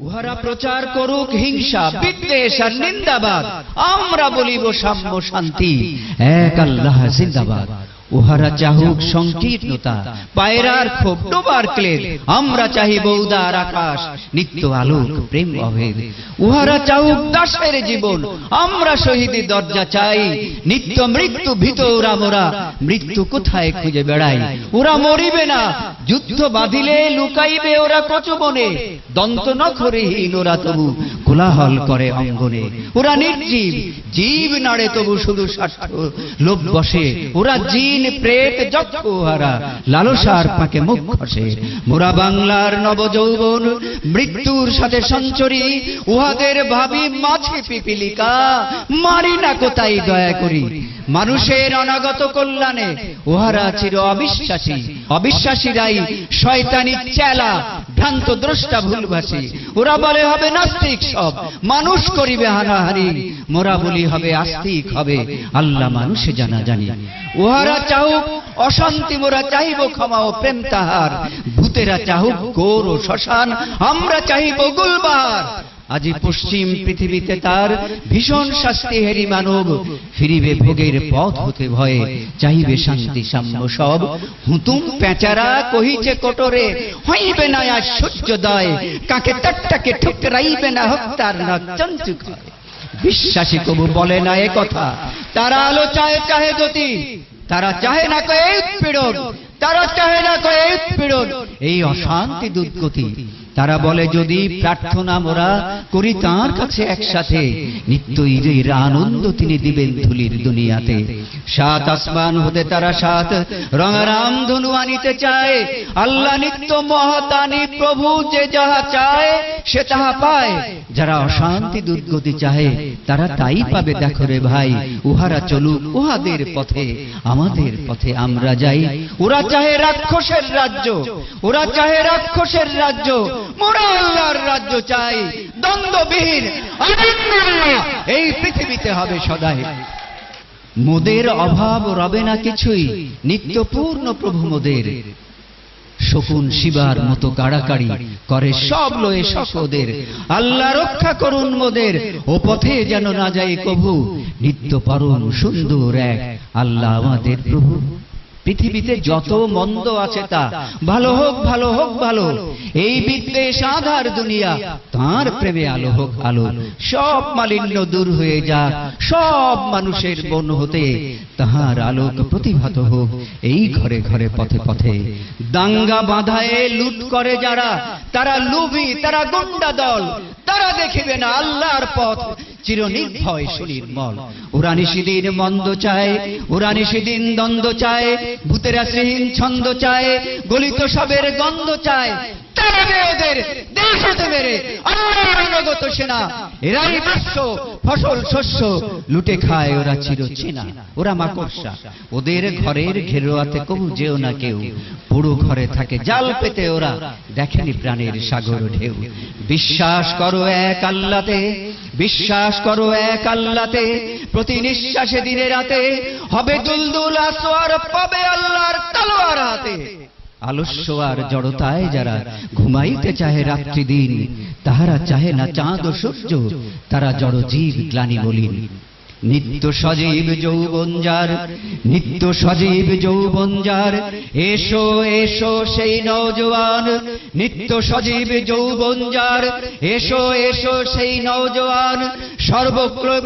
উহারা প্রচার করুক হিংসা বিদ্বেষ আর নিন্দাবাদ। আমরা বলিব সাম্য শান্তি। এক আল্লাহ জিন্দাবাদ। উহারা চাহুক সংকীর্ণতা পায়রার ক্ষোভ ডোবার ক্লেদ আমরা চাহিব উদার আকাশ নিত্য আলোক প্রেম অভেদ। উহারা চাহুক দাসের জীবন আমরা শহীদের দরজা চাই নিত্য মৃত্যু ভীত ওরা মোরা মৃত্যু কোথায় খুঁজে বেড়াই ওরা মরিবে না যুদ্ধ বাঁধিলে লুকাইবে ওরা কচবনে দন্ত নখরহীন ওরা তবু। কোলাহল করে অঙ্গনে। ওরা নির্জীব, জীব নাড়ে তবু শুধু স্বার্থ। লোভ বসে, ওরা জিন, প্রেত যক্ষ হারা লালসার পাকে মুখ খসে। মোরা বাংলার নবযৌবন, মৃত্যুর সাথে সঞ্চরি। উহাদের ভাবি মাছে পিপিলিকা। মারি না কোথায় দয়া করি। মানুষের অনাগত কল্যাণে উহারা চির অবিশ্বাসী। অবিশ্বাসীরাই শয়তানি চেলা, ভ্রান্ত দ্রষ্টা ভুলভাসী। ওরা বলে, হবে নাস্তিক সব। মানুষ করিবে হানাহানি। মোরা বলি, হবে আস্তিক, হবে আল্লাহ মানুষে জানা জানি। উহারা চাহুক, অশান্তি মোরা চাহিব, ক্ষমা ও প্রেম তাহার। ভূতেরা চাহুক, গোর ও শ্মশান। আমরা চাহিব গুলবার। আজি পশ্চিম পৃথিবীতে তার ভীষণ শাস্তি হেরি মানব। ফিরিবে ভোগের পথ হতে ভয়ে। চাইবে শান্তি সাম্য সব। হুতুম পেঁচারা কহিছে কোটরে। হইবে না আর সূর্যোদয় কাকে তাট্টাকে ঠুকরাইবে না হত্যার না চঞ্চুক বিশ্বাসী কবু বলে না এ কথা। তারা আলো চাহে চাহে গতি তারা চাহে না কয়ে উৎপীড়ন। তারা চাহে না কয়ে উৎপীড়ন। এই অশান্তি দুর্গতি তারা বলে, যদি প্রার্থনা মোরা করি তার কাছে একসাথে নিত্য ঈদের আনন্দ তিনি দিবেন ধুলির দুনিয়াতে। সাত আসমান হতে তারা সাত রঙারাম ধনু আনিতে চায়। আল্লাহ নিত্য মহাতানি প্রভু যে যাহা চায়, সে তাহা পায়। যারা অশান্তি দুর্গতি চাহে তারা তাই পাবে দেখো রে ভাই উহারা চলুক উহাদের পথে আমাদের পথে আমরা যাই। ওরা চাহে রাক্ষসের রাজ্য ওরা চাহে রাক্ষসের রাজ্য মোরা আল্লাহর রাজ্য চাই। দ্বন্দ্ববিহীন এই পৃথিবীতে হবে সদাই। মোদের অভাব রবে না কিছুই নিত্যপূর্ণ প্রভু মোদের। শকুন শিবার মতো কাড়াকাড়ি করে সব লয়ে সকদের। আল্লাহ রক্ষা করুন মোদের। ও পথে যেন না যায় কভু, নিত্য পারুন সুন্দর এক আল্লাহ আমাদের প্রভু। পৃথিবীতে যত মন্দ আছে তা ভালো হোক ভালো হোক ভালো। এই বিদ্বেষ আধার দুনিয়া তার প্রেমে আলো হোক আলো সব মালিন্য দূর হয়ে যাক সব মানুষের বন হতে তাহার আলোক প্রতিভাত হোক। এই ঘরে ঘরে পথে পথে দাঙ্গা বাঁধায়ে লুট করে যারা তারা লুবি তারা গুন্ডা দল। তারা দেখিবে না আল্লাহর পথ। চির নির্ভয় সুনির্মল ওরা নিশিদিন মন্দ চায় ওরা নিশিদিন দ্বন্দ্ব চায় ভূতেরা শ্রীহীন ছন্দ চায় গলিত সবের গন্ধ চায়। ফসল শস্য লুটে খায় ওরা চির চেনা ওরা মাকড়সা। ওদের ঘরের ঘেরোয়াতে কবু যেও না কেউ। পুরো ঘরে থাকে জাল পেতে ওরা। দেখেনি প্রাণের সাগর ঢেউ। বিশ্বাস করো এক আল্লাতে বিশ্বাস করো এক আল্লাতে, প্রতি নিঃশ্বাসে দিনে রাতে, হবে দুলদুল আসোয়ার পাবে আল্লাহর তালোয়ার হাতে। আলস্য আর জড়তায় যারা ঘুমাইতে চাহে রাত্রি দিন তাহারা চাহে না চাঁদ ও সূর্য, তারা জড় জীব গ্লানি বলিন নিত্য সজীব যৌবনজার নিত্য সজীব যৌবনজার এসো এসো সেই নওজোয়ান, নিত্য সজীব যৌবনজার এসো এসো সেই নওজোয়ান সর্বক্র